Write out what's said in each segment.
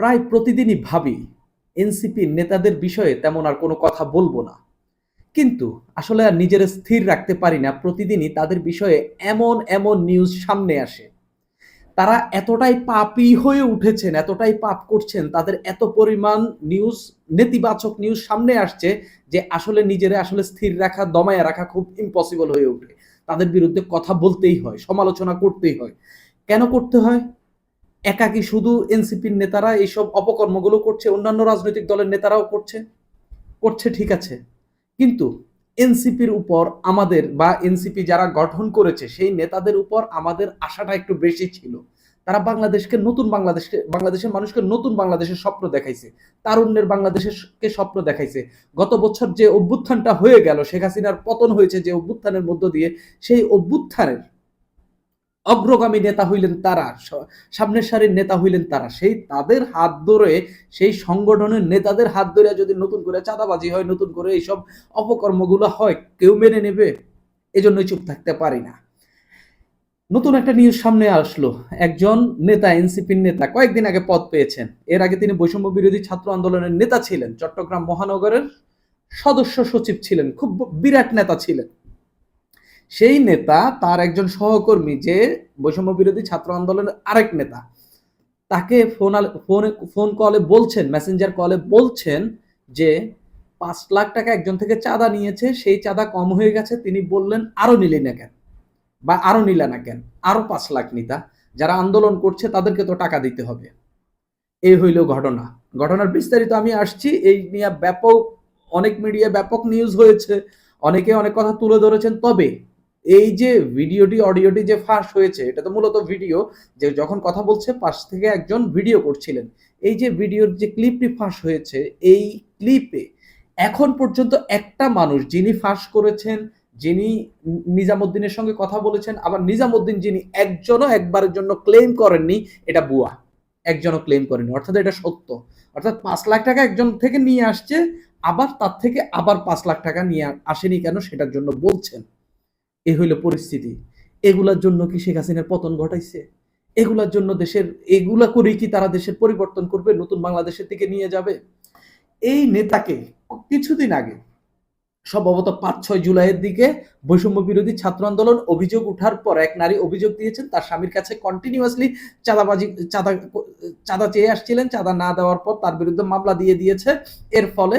প্রায় প্রতিদিনই ভাবি এনসিপির নেতাদের বিষয়ে তেমন আর কোনো কথা বলব না। কিন্তু আসলে আর নিজের স্থির রাখতে পারি না, প্রতিদিনই তাদের বিষয়ে এমন এমন নিউজ সামনে আসে। তারা এতটাই পাপী হয়ে উঠেছেন, এতটাই পাপ করছেন, তাদের এত পরিমাণ নিউজ নেতিবাচক নিউজ সামনে আসছে যে আসলে নিজেরা আসলে স্থির রাখা, দমায় রাখা খুব ইম্পসিবল হয়ে ওঠে। তাদের বিরুদ্ধে কথা বলতেই হয়, সমালোচনা করতেই হয়। কেন করতে হয়? একাকি শুধু এনসিপির নেতারা এইসব অপকর্মগুলো করছে, অন্যান্য রাজনৈতিক দলের নেতারাও করছে করছে, ঠিক আছে। কিন্তু এনসিপির উপর আমাদের বা এনসিপি যারা গঠন করেছে, সেই নেতাদের উপর আমাদের আশাটা একটু বেশি ছিল। তারা বাংলাদেশকে নতুন বাংলাদেশকে, বাংলাদেশের মানুষকে নতুন বাংলাদেশের স্বপ্ন দেখাইছে, তারুণ্যের বাংলাদেশকে স্বপ্ন দেখাইছে। গত বছর যে অভ্যুত্থানটা হয়ে গেল, শেখ হাসিনার পতন হয়েছে যে অভ্যুত্থানের মধ্য দিয়ে, সেই অভ্যুত্থানের অগ্রগামী নেতা হইলেন তারা সামনের সারির নেতা হইলেন তারা। সেই তাদের হাত ধরে, সেই সংগঠনের নেতাদের হাত ধরে যদি নতুন করে চাঁদাবাজি হয়, নতুন করে এইসব অপকর্মগুলো হয়, কেউ মেনে নেবে? এজন্যই চুপ থাকতে পারি না। নতুন একটা নিউজ সামনে আসলো। একজন নেতা, এনসিপির নেতা, কয়েকদিন আগে পদ পেয়েছেন। এর আগে তিনি বৈষম্য বিরোধী ছাত্র আন্দোলনের নেতা ছিলেন। চট্টগ্রাম মহানগরের সদস্য সচিব ছিলেন, খুব বিরাট নেতা ছিলেন। সেই নেতা তার একজন সহকর্মী, যে বৈষম্য বিরোধী ছাত্র আন্দোলনের আরেক নেতা, তাকে ফোন ফোনে, ফোন কলে বলছেন, মেসেঞ্জার কলে বলছেন যে পাঁচ লাখ টাকা একজন থেকে চাঁদা নিয়েছে, সেই চাঁদা কম হয়ে গেছে, তিনি বললেন, আরও নিলি না কেন? বা, আরও নিলে না কেন? আরও পাঁচ লাখ নিতা। যারা আন্দোলন করছে, তাদেরকে তো টাকা দিতে হবে। এই হইল ঘটনা। ঘটনার বিস্তারিত আমি আসছি, এই নিয়ে ব্যাপক, অনেক মিডিয়া ব্যাপক নিউজ হয়েছে, অনেকে অনেক কথা তুলে ধরেছেন, তবে এই যে ভিডিওটি, অডিওটি যে ফাঁস হয়েছে, এটা তো মূলত ভিডিও, যে যখন কথা বলছে, পাশ থেকে একজন ভিডিও করছিলেন। এই যে ভিডিওর যে ক্লিপটি ফাঁস হয়েছে, এই ক্লিপে এখন পর্যন্ত একটা মানুষ যিনি ফাঁস করেছেন, যিনি নিজামুদ্দিনের সঙ্গে কথা বলেছেন, আবার নিজামুদ্দিন যিনি একজনও একবারের জন্য ক্লেম করেননি, এটা বুয়া। একজনও ক্লেম করেনি অর্থাৎ এটা সত্য। অর্থাৎ পাঁচ লাখ টাকা একজন থেকে নিয়ে আসছে, আবার তার থেকে আবার পাঁচ লাখ টাকা নিয়ে আসেনি কেন, সেটার জন্য বলছেন। এ হইল পরিস্থিতি। এগুলার জন্য কি শেখ হাসিনার পতন ঘটাইছে? এগুলার জন্য দেশের এগুলা করেই কি তারা দেশের পরিবর্তন করবে, নতুন বাংলাদেশের দিকে নিয়ে যাবে? এই নেতাকে কিছুদিন আগে, সম্ভবত পাঁচ ছয় জুলাইয়ের দিকে বৈষম্য বিরোধী ছাত্র আন্দোলন অভিযোগ উঠার পর এক নারী অভিযোগ দিয়েছেন, তার স্বামীর কাছে কন্টিনিউয়াসলি চাঁদাবাজি চাঁদা চাঁদা চেয়ে আসছিলেন, চাঁদা না দেওয়ার পর তার বিরুদ্ধে মামলা দিয়ে দিয়েছে। এর ফলে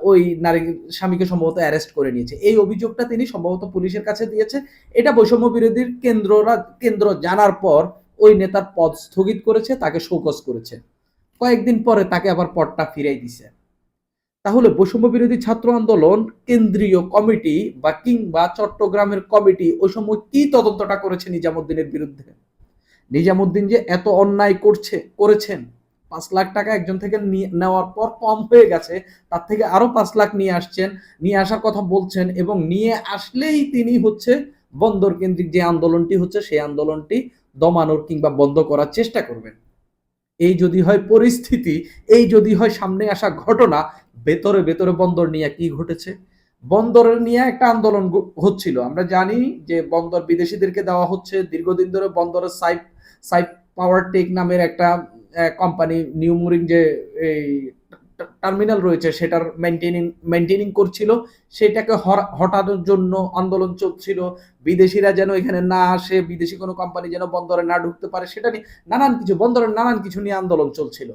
ওই নারী স্বামীকে সম্ভবত অ্যারেস্ট করে নিয়েছে। এই অভিযোগটা তিনি সম্ভবত পুলিশের কাছে দিয়েছে। এটা বৈষম্য বিরোধীর কেন্দ্ররা, কেন্দ্র জানার পর ওই নেতার পদ স্থগিত করেছে, তাকে শোকজ করেছে। কয়েকদিন পরে তাকে আবার পদটা ফিরাই দিছে। তাহলে বৈষম্য বিরোধী ছাত্র আন্দোলন, কেন্দ্রীয় কমিটি বা কিংবা চট্টগ্রামের কমিটি ওই সময় কি তদন্তটা করেছে নিজামুদ্দিনের বিরুদ্ধে? নিজামুদ্দিন যে এত অন্যায় করছে, করেছেন পাঁচ লাখ টাকা একজন থেকে নেওয়ার পর কম হয়ে গেছে, তার থেকে আরও পাঁচ লাখ নিয়ে আসছেন, নিয়ে আসার কথা বলছেন এবং নিয়ে আসলেই তিনি হচ্ছে বন্দর কেন্দ্রিক যে আন্দোলনটি হচ্ছে, সেই আন্দোলনটি দমানোর কিংবা বন্ধ করার চেষ্টা করবেন। এই যদি হয় পরিস্থিতি, এই যদি হয় সামনে আসা ঘটনা, ভেতরে ভেতরে বন্দর নিয়ে কি ঘটেছে? বন্দরের নিয়ে একটা আন্দোলন হচ্ছিল। আমরা জানি যে বন্দর বিদেশিদেরকে দেওয়া হচ্ছে। দীর্ঘদিন ধরে বন্দরের সাইপ সাইপ পাওয়ার টেক নামের একটা কোম্পানি নিউমুরিং যে এই টার্মিনাল রয়েছে, সেটার মেনটেনিং মেনটেনিং করছিল, সেটাকে হটানোর জন্য আন্দোলন চলছিল। বিদেশিরা যেন এখানে না আসে, বিদেশি কোনো কোম্পানি যেন বন্দরে না ঢুকতে পারে, সেটা নিয়ে নানান কিছু, বন্দরের নানান কিছু নিয়ে আন্দোলন চলছিল।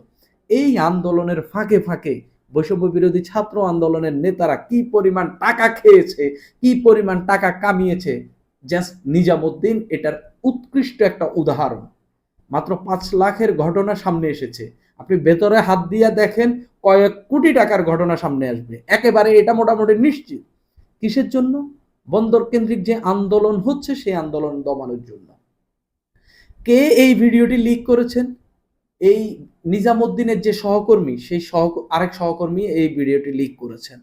এই আন্দোলনের ফাঁকে ফাঁকে বৈষম্য বিরোধী ছাত্র আন্দোলনের নেতারা কি পরিমাণ টাকা খেয়েছে, কি পরিমাণ টাকা কামিয়েছে জাস্ট নিজামুদ্দিন এটার উৎকৃষ্ট একটা উদাহরণ। মাত্র পাঁচ লাখের ঘটনা সামনে এসেছে। আপনি ভেতরে হাত দিয়া দেখেন, কয়েক কোটি টাকার ঘটনা সামনে আসবে। একেবারে এটা মোটামুটি নিশ্চিত। কিসের জন্য? বন্দর কেন্দ্রিক যে আন্দোলন হচ্ছে, সেই আন্দোলন দমানোর জন্য। কে এই ভিডিওটি লিক করেছেন? এই নিজামুদ্দিনের যে সহকর্মী, সেই সহ, আরেক সহকর্মী এই ভিডিওটি লিক করেছেন।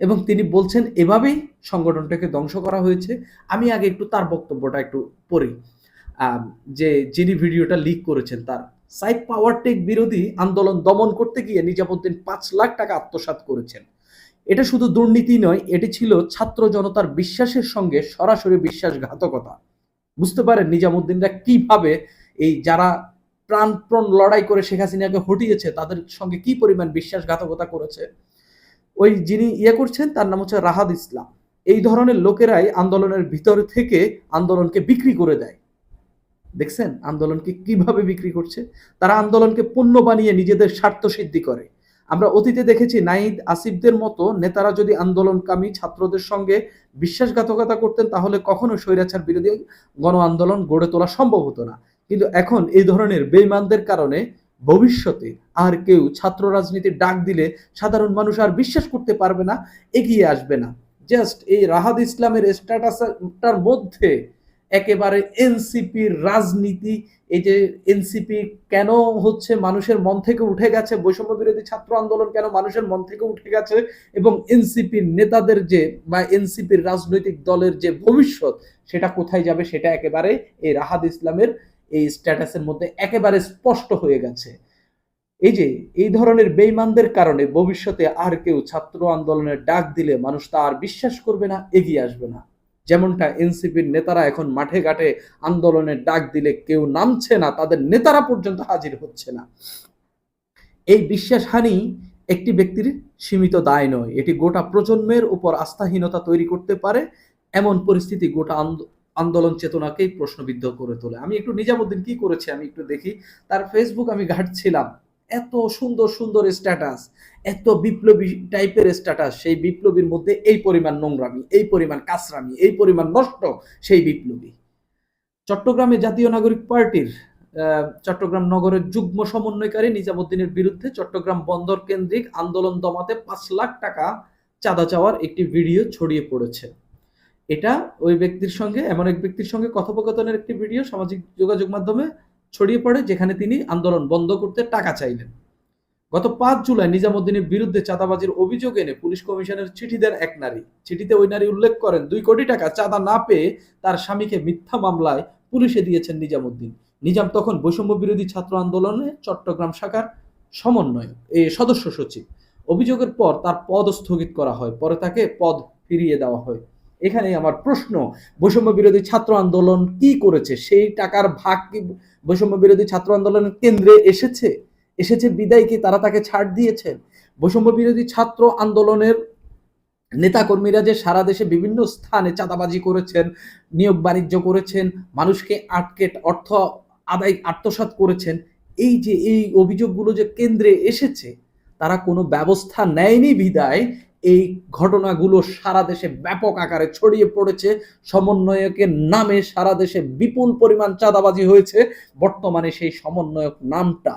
এবং তিনি বলছেন, এভাবেই সংগঠনটাকে ধ্বংস করা হয়েছে। আমি আগে একটু তার বক্তব্যটা একটু পড়ি। যে যিনি ভিডিওটা লিক করেছেন তার। সাইড পাওয়ার টেক বিরোধী আন্দোলন দমন করতে গিয়ে নিজামুদ্দিন পাঁচ লাখ টাকা আত্মসাৎ করেছেন। এটা শুধু দুর্নীতি নয়, এটি ছিল ছাত্র জনতার বিশ্বাসের সঙ্গে সরাসরি বিশ্বাসঘাতকতা। বুঝতে পারেন নিজামুদ্দিনরা কীভাবে এই যারা প্রাণপ্রণ লড়াই করে শেখ হাসিনাকে হটিয়েছে, তাদের সঙ্গে কি পরিমাণ বিশ্বাসঘাতকতা করেছে? ওই যিনি ইয়ে করছেন, তার নাম হচ্ছে রাহাদ ইসলাম। এই ধরনের লোকেরাই আন্দোলনের ভিতর থেকে আন্দোলনকে বিক্রি করে দেয়। দেখছেন? আন্দোলনকে কীভাবে বিক্রি করছে? তারা আন্দোলনকে পণ্য বানিয়ে নিজেদের স্বার্থ সিদ্ধি করে। আমরা অতীতে দেখেছি নাইদ আসিফদের মতো নেতারা যদি আন্দোলনকামী ছাত্রদের সঙ্গে বিশ্বাসঘাতকতা করতেন, তাহলে কখনো স্বৈরাচার বিরোধী গণ আন্দোলন গড়ে তোলা সম্ভব হতো না। কিন্তু এখন এই ধরনের বেইমানদের কারণে ভবিষ্যতে আর কেউ ছাত্র রাজনীতির ডাক দিলে সাধারণ মানুষ আর বিশ্বাস করতে পারবে না, এগিয়ে আসবে না। জাস্ট এই রাহাদ ইসলামের স্ট্যাটাসটার মধ্যে একেবারে এনসিপির রাজনীতি, এই যে এনসিপি কেন হচ্ছে মানুষের মন থেকে উঠে গেছে, বৈষম্য বিরোধী ছাত্র আন্দোলন কেন মানুষের মন থেকে উঠে গেছে, এবং এনসিপির নেতাদের যে বা এনসিপির রাজনৈতিক দলের যে ভবিষ্যৎ, সেটা কোথায় যাবে সেটা একেবারে এই রাহাদ ইসলামের এই স্ট্যাটাসের মধ্যে একেবারে স্পষ্ট হয়ে গেছে। এই যে, এই ধরনের বেইমানদের কারণে ভবিষ্যতে আর কেউ ছাত্র আন্দোলনের ডাক দিলে মানুষ তা আর বিশ্বাস করবে না, এগিয়ে আসবে না। যেমনটা এনসিপির নেতারা এখন মাঠে ঘাটে আন্দোলনের ডাক দিলে কেউ নামছে না, তাদের নেতারা পর্যন্ত হাজির হচ্ছে না। এই বিশ্বাসহানি একটি ব্যক্তির সীমিত দায় নয়। এটি গোটা প্রজন্মের উপর আস্থাহীনতা তৈরি করতে পারে, এমন পরিস্থিতি গোটা আন্দোলন চেতনাকেই প্রশ্নবিদ্ধ করে তোলে। আমি একটু নিজামুদ্দিন কি করেছে আমি একটু দেখি। তার ফেসবুক আমি ঘাটছিলাম। এত সুন্দর সুন্দর স্ট্যাটাস এত বিপ্লবী টাইপের স্ট্যাটাস সেই বিপ্লবীর মধ্যে এই পরিমাণ নোংরামি, এই পরিমাণ কাসরামি এই পরিমাণ নষ্ট সেই বিপ্লবী। চট্টগ্রামে জাতীয় নাগরিক পার্টির চট্টগ্রাম নগরের যুগ্ম সমন্বয়কারী নিজামুদ্দিনের বিরুদ্ধে চট্টগ্রাম বন্দর কেন্দ্রিক আন্দোলন দমাতে পাঁচ লাখ টাকা চাঁদা চাওয়ার একটি ভিডিও ছড়িয়ে পড়েছে। এটা ওই ব্যক্তির সঙ্গে, এমন এক ব্যক্তির সঙ্গে কথোপকথনের একটি ভিডিও, সামাজিক যোগাযোগ মাধ্যমে ছড়িয়ে পড়ে, যেখানে তিনি আন্দোলন বন্ধ করতে টাকা চাইলেন। গত পাঁচ জুলাই নিজামুদ্দিনের বিরুদ্ধে চাঁদাবাজির অভিযোগ এনে পুলিশ কমিশনের চিঠি দেন এক নারী। চিঠিতে ওই নারী উল্লেখ করেন, দুই কোটি টাকা চাঁদা না পেয়ে তার স্বামীকে মিথ্যা মামলায় পুলিশে দিয়েছেন নিজামুদ্দিন। নিজাম তখন বৈষম্য বিরোধী ছাত্র আন্দোলনে চট্টগ্রাম শাখার সমন্বয় এ সদস্য সচিব। অভিযোগের পর তার পদ স্থগিত করা হয়, পরে তাকে পদ ফিরিয়ে দেওয়া হয়। এখানে আমার প্রশ্ন, বৈষম্য বিরোধী ছাত্র আন্দোলন কি করেছে? সেই টাকার ভাগ কি বৈষম্য বিরোধী ছাত্র আন্দোলনের কেন্দ্রে এসেছে? এসেছে বিদায় কি তারা তাকে ছাড় দিয়েছেন বৈষম্য বিরোধী ছাত্র আন্দোলনের নেতাকর্মীরা যে সারা দেশে বিভিন্ন স্থানে চাঁদাবাজি করেছেন, নিয়োগ বাণিজ্য করেছেন, মানুষকে আটকে, অর্থ আদায় আত্মসাত করেছেন, এই যে, এই অভিযোগগুলো যে কেন্দ্রে এসেছে, তারা কোনো ব্যবস্থা নেয়নি বিদায় এই ঘটনাগুলো সারা দেশে ব্যাপক আকারে ছড়িয়ে পড়েছে। সমন্বয়কের নামে সারা দেশে বিপুল পরিমাণ চাঁদাবাজি হয়েছে। বর্তমানে সেই সমন্বয়ক নামটা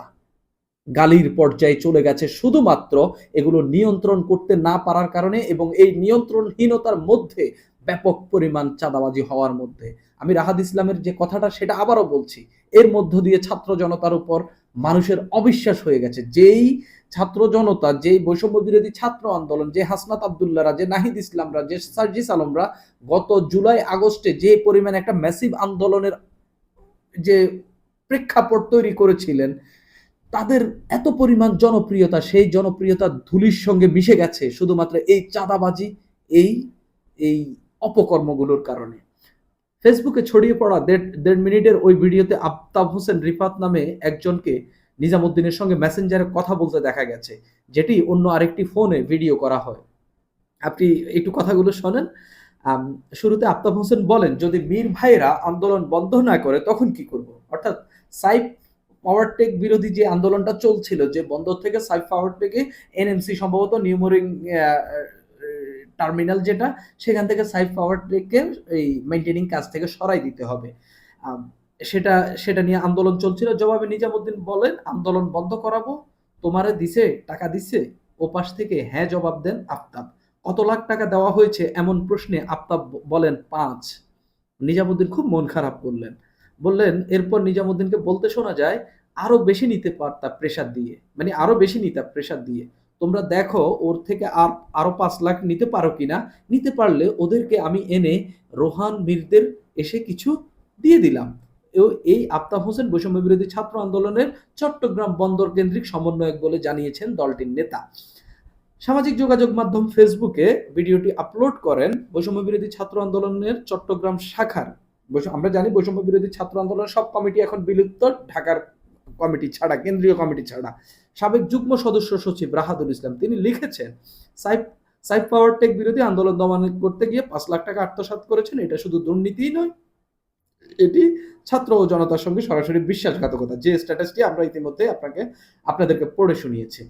গালির পর্যায়ে চলে গেছে। শুধুমাত্র এগুলো নিয়ন্ত্রণ করতে না পারার কারণে এবং এই নিয়ন্ত্রণহীনতার মধ্যে ব্যাপক পরিমাণ চাঁদাবাজি হওয়ার মধ্যে। আমি রাহাদ ইসলামের যে কথাটা, সেটা আবারও বলছি। এর মধ্য দিয়ে ছাত্র জনতার উপর মানুষের অবিশ্বাস হয়ে গেছে। যেই ছাত্র জনতা যে বৈষম্য বিরোধী ছাত্র আন্দোলন, যে হাসনাত আবদুল্লাহরা, যে নাহিদ ইসলামরা, যে সার্জিস আলমরা গত জুলাই আগস্টে যে পরিমাণ একটা ম্যাসিভ আন্দোলনের যে প্রেক্ষাপট তৈরি করেছিলেন, তাদের এত পরিমাণ জনপ্রিয়তা, সেই জনপ্রিয়তা ধুলির সঙ্গে মিশে গেছে শুধুমাত্র এই চাঁদাবাজি, এই এই অপকর্মগুলোর কারণে। ফেসবুকে ছড়িয়ে পড়া দেড় দেড় মিনিটের ওই ভিডিওতে আফতাব হোসেন রিফাত নামে একজনকে নিজামুদ্দিনের সঙ্গে মেসেঞ্জারে কথা বলতে দেখা গেছে, যেটি অন্য আরেকটি ফোনে ভিডিও করা হয়। আপনি একটু কথাগুলো শোনেন। শুরুতে আফতাব হোসেন বলেন, যদি মীর ভাইরা আন্দোলন বন্ধ না করে, তখন কি করব? অর্থাৎ সাইফ পাওয়ারটেক বিরোধী যে আন্দোলনটা চলছিল, যে বন্দর থেকে সাইফ পাওয়ারটেকে এনএমসি সম্ভবত নিউমোরিং টার্মিনাল যেটা, সেখান থেকে সাইফ পাওয়ারটেককে এই মেনটেনিং কাজ থেকে সরাই দিতে হবে। সেটা সেটা নিয়ে আন্দোলন চলছিল। জবাবে নিজামুদ্দিন বলেন, আন্দোলন বন্ধ করাবো। তোমারে দিছে, টাকা দিছে। ও পাশ থেকে হ্যাঁ জবাব দেন আফতাব। কত লাখ টাকা দেওয়া হয়েছে এমন প্রশ্নে আফতাব বলেন পাঁচ। নিজামুদ্দিন খুব মন খারাপ করলেন। বললেন, এরপর নিজামুদ্দিনকে বলতে শোনা যায়, আরও বেশি নিতে পারতাম প্রেশার দিয়ে। মানে আরও বেশি নিতা প্রেশার দিয়ে। তোমরা দেখো, ওর থেকে আর আরও পাঁচ লাখ নিতে পারো কিনা নিতে পারলে ওদেরকে আমি এনে রোহান মীরদের এসে কিছু দিয়ে দিলাম। এই আফতাব হোসেন বৈষম্য বিরোধী ছাত্র আন্দোলনের চট্টগ্রাম বন্দর কেন্দ্রিক সমন্বয়ক বলে জানিয়েছেন দলটির নেতা। সামাজিক যোগাযোগ মাধ্যম ফেসবুকে ভিডিওটি আপলোড করেন বৈষম্য বিরোধী ছাত্র আন্দোলনের চট্টগ্রাম শাখার। আমরা জানি বৈষম্য বিরোধী ছাত্র আন্দোলনের সব কমিটি এখন বিলুপ্ত, ঢাকার কমিটি ছাড়া, কেন্দ্রীয় কমিটি ছাড়া। সাবেক যুগ্ম সদস্য সচিব রাহাদুল ইসলাম, তিনি লিখেছেন, সাইফ সাইফ পাওয়ার টেক বিরোধী আন্দোলন দমন করতে গিয়ে পাঁচ লাখ টাকা আত্মসাৎ করেছেন, এটা শুধু দুর্নীতিই নয় এটি ছাত্র ও জনতার সঙ্গে সরাসরি বিশ্বাসঘাতকতা। যে স্ট্যাটাসটি আমরা ইতিমধ্যে আপনাকে, আপনাদেরকে পড়ে শুনিয়েছি।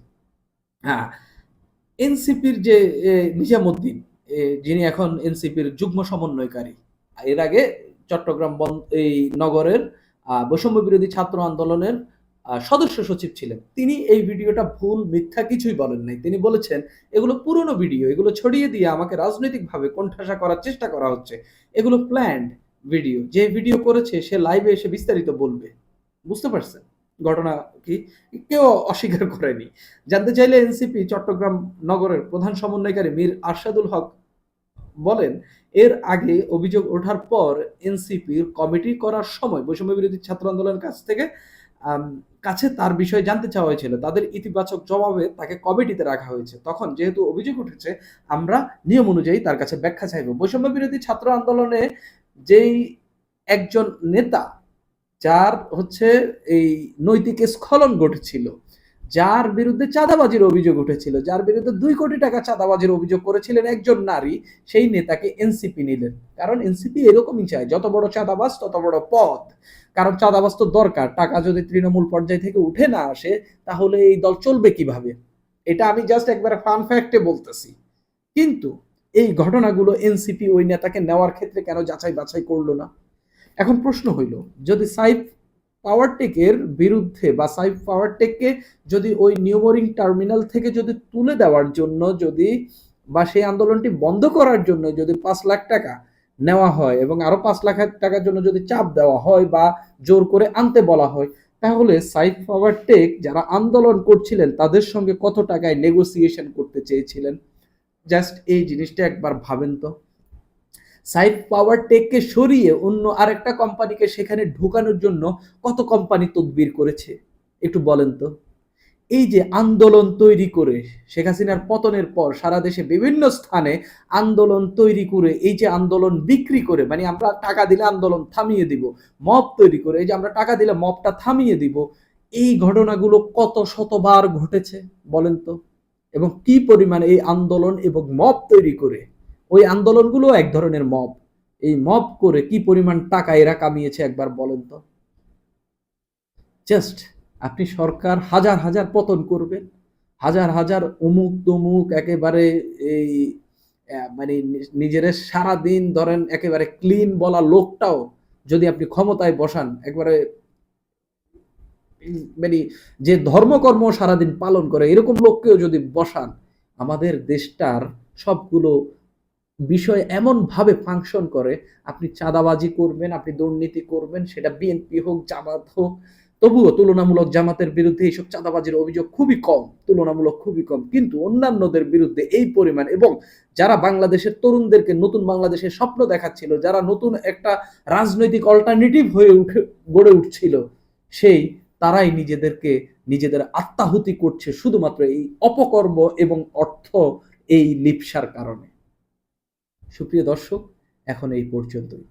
হ্যাঁ এনসিপির যে নিজামুদ্দিন যিনি এখন এনসিপির যুগ্ম সমন্বয়কারী, এর আগে চট্টগ্রাম এই নগরের বৈষম্য বিরোধী ছাত্র আন্দোলনের সদস্য সচিব ছিলেন। তিনি এই ভিডিওটা ভুল, মিথ্যা কিছুই বলেন নাই। তিনি বলেছেন, এগুলো পুরনো ভিডিও, এগুলো ছড়িয়ে দিয়ে আমাকে রাজনৈতিকভাবে কোণঠাসা করার চেষ্টা করা হচ্ছে। এগুলো প্ল্যান্ড ভিডিও যে ভিডিও করেছে, সে লাইভে এসে বিস্তারিত বলবে। বুঝতে পারছেন? ঘটনা কি? কেউ অস্বীকার করেনি। জানতে চাইলে এনসিপি চট্টগ্রাম নগরের প্রধান সমন্বয়কারী মীর আরশাদুল হক বলেন, এর আগে অভিযোগ ওঠার পর এনসিপির কমিটি করার সময় বৈষম্য বিরোধী ছাত্র আন্দোলনের কাছ থেকে কাছে তার বিষয়ে জানতে চাওয়া হয়েছিল। তাদের ইতিবাচক জবাবে তাকে কমিটিতে রাখা হয়েছে। তখন যেহেতু অভিযোগ উঠেছে, আমরা নিয়ম অনুযায়ী তার কাছে ব্যাখ্যা চাইব। বৈষম্য বিরোধী ছাত্র আন্দোলনে যেই একজন নেতা যার হচ্ছে এই নৈতিক স্খলন ঘটেছিল, যার বিরুদ্ধে চাঁদাবাজির অভিযোগ উঠেছিল, যার বিরুদ্ধে দুই কোটি টাকা চাঁদাবাজির অভিযোগ করেছিলেন একজন নারী, সেই নেতাকে এনসিপি নিলেন। কারণ এনসিপি এরকমই চায়, যত বড় চাঁদাবাজ, তত বড় পদ। কারণ চাঁদাবাজ তো দরকার, টাকা যদি তৃণমূল পর্যায় থেকে উঠে না আসে, তাহলে এই দল চলবে কীভাবে? এটা আমি জাস্ট একবারে ফান ফ্যাক্টে বলতেছি। কিন্তু এই ঘটনাগুলো এনসিপি ওই নেতাকে নেওয়ার ক্ষেত্রে কেন যাচাই বাছাই করল না? এখন প্রশ্ন হইল, যদি সাইফ পাওয়ারটেকের বিরুদ্ধে বা সাইফ পাওয়ারটেককে যদি ওই নিউমোরিং টার্মিনাল থেকে যদি তুলে দেওয়ার জন্য যদি বা সেই আন্দোলনটি বন্ধ করার জন্য যদি পাঁচ লাখ টাকা নেওয়া হয় এবং আরও পাঁচ লাখ টাকার জন্য যদি চাপ দেওয়া হয় বা জোর করে আনতে বলা হয়, তাহলে সাইফ পাওয়ারটেক যারা আন্দোলন করছিলেন তাদের সঙ্গে কত টাকায় নেগোসিয়েশন করতে চেয়েছিলেন? জাস্ট এই জিনিসটা একবার ভাবেন তো। সাইফ পাওয়ার টেককে সরিয়ে অন্য আরেকটা কোম্পানিকে সেখানে ঢোকানোর জন্য কত কোম্পানি তদবির করেছে? একটু বলেন তো। এই যে আন্দোলন তৈরি করে শেখ হাসিনার পতনের পর সারা দেশে বিভিন্ন স্থানে আন্দোলন তৈরি করে, এই যে আন্দোলন বিক্রি করে মানে আমরা টাকা দিলে আন্দোলন থামিয়ে দিব, মব তৈরি করে, এই যে আমরা টাকা দিলে মবটা থামিয়ে দিব, এই ঘটনাগুলো কত শতবার ঘটেছে বলেন তো? এবং কি পরিমাণে এই আন্দোলন এবং মব তৈরি করে? ওই আন্দোলনগুলো এক ধরনের মব। এই মব করে কি পরিমাণ টাকা এরা কামিয়েছে একবার বলেন তো? জাস্ট আপনি সরকার হাজার হাজার পতন করবেন। হাজার হাজার অমুক তমুক একেবারে এই মানে নিজের সারাদিন ধরেন একেবারে ক্লিন বলা লোকটাও যদি আপনি ক্ষমতায় বসান, একবারে মানে যে ধর্মকর্ম সারাদিন পালন করে, এরকম লোককেও যদি বসান, আমাদের দেশটার সবগুলো বিষয় এমন ভাবে ফাংশন করে, আপনি চাঁদাবাজি করবেন, আপনি দুর্নীতি করবেন, সেটা বিএনপি হোক, জামাত হোক, তবুও তুলনামূলক জামাতের বিরুদ্ধে এইসব চাঁদাবাজির অভিযোগ খুবই কম, তুলনামূলক খুবই কম। কিন্তু অন্যান্যদের বিরুদ্ধে এই পরিমাণ এবং যারা বাংলাদেশের তরুণদেরকে নতুন বাংলাদেশের স্বপ্ন দেখাচ্ছিল, যারা নতুন একটা রাজনৈতিক অল্টারনেটিভ হয়ে উঠে, গড়ে উঠছিল, সেই তারাই নিজেদেরকে নিজেদের আত্মাহুতি করছে শুধুমাত্র এই অপকর্ম এবং অর্থ এই লিপসার কারণে। সুপ্রিয় দর্শক, এখন এই পর্যন্তই।